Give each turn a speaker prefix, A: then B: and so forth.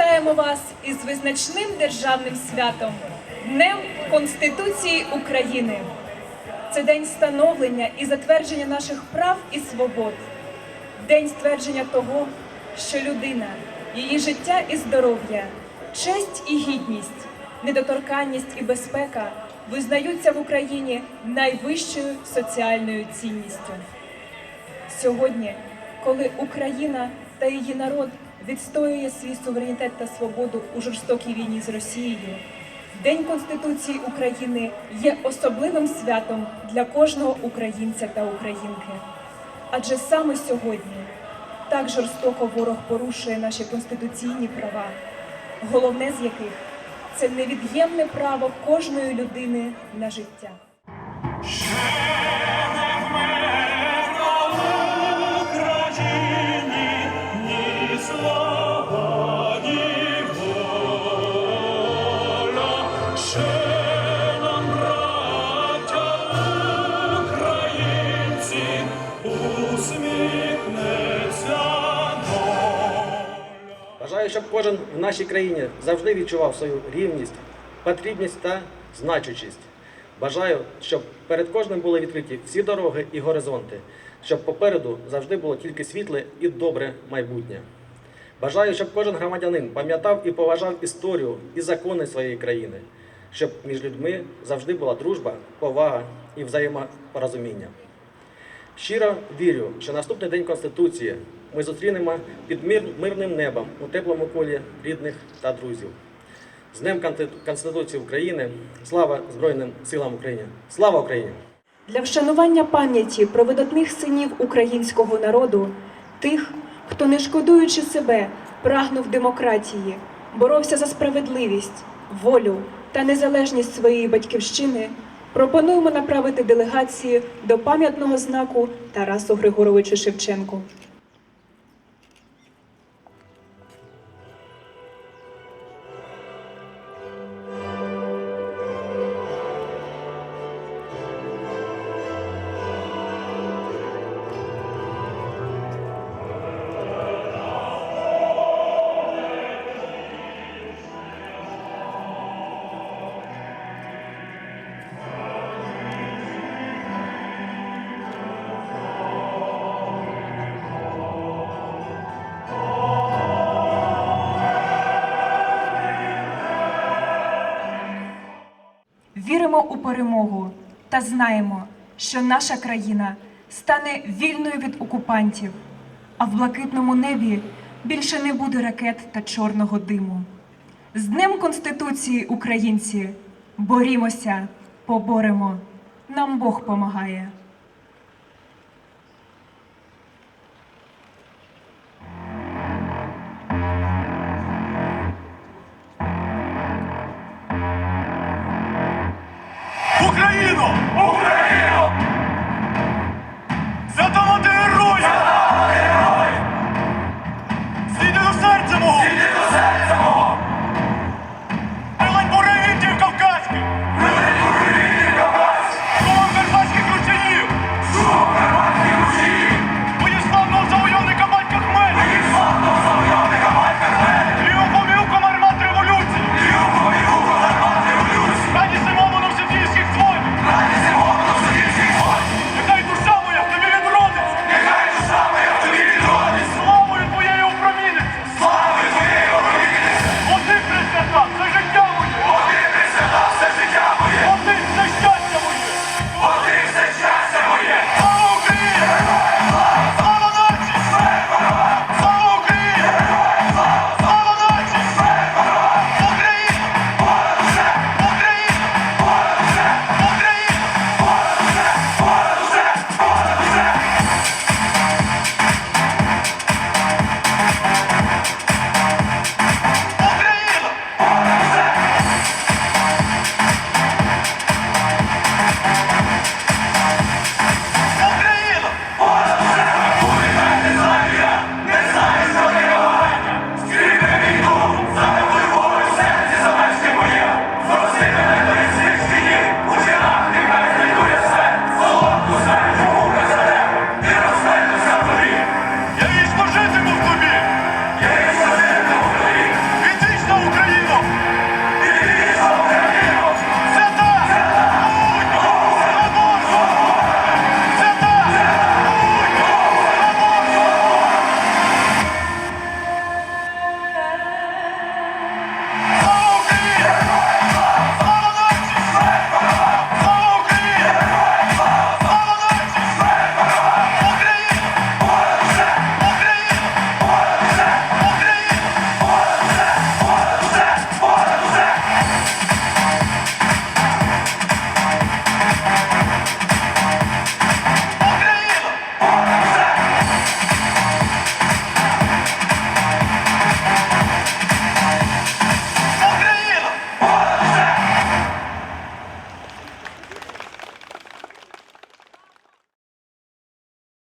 A: вітаємо вас із визначним державним святом Днем Конституції України. Це день становлення і затвердження наших прав і свобод, день ствердження того, що людина, її життя і здоров'я, честь і гідність, недоторканність і безпека визнаються в Україні найвищою соціальною цінністю. Сьогодні, коли Україна та її народ відстоює свій суверенітет та свободу у жорстокій війні з Росією, День Конституції України є особливим святом для кожного українця та українки. Адже саме сьогодні так жорстоко ворог порушує наші конституційні права, головне з яких це невід'ємне право кожної людини на життя.
B: Щоб кожен в нашій країні завжди відчував свою рівність, потрібність та значущість. Бажаю, щоб перед кожним були відкриті всі дороги і горизонти, щоб попереду завжди було тільки світле і добре майбутнє. Бажаю, щоб кожен громадянин пам'ятав і поважав історію і закони своєї країни, щоб між людьми завжди була дружба, повага і взаємопорозуміння. Щиро вірю, що наступний день Конституції ми зустрінемо під мирним небом у теплому колі рідних та друзів. З Днем Конституції України! Слава Збройним силам України! Слава Україні!
A: Для вшанування пам'яті про видатних синів українського народу, тих, хто, не шкодуючи себе, прагнув демократії, боровся за справедливість, волю та незалежність своєї батьківщини, пропонуємо направити делегації до пам'ятного знаку Тарасу Григоровичу Шевченку. Віримо у перемогу та знаємо, що наша країна стане вільною від окупантів, а в блакитному небі більше не буде ракет та чорного диму. З Днем Конституції, українці, борімося, поборемо. Нам Бог помагає.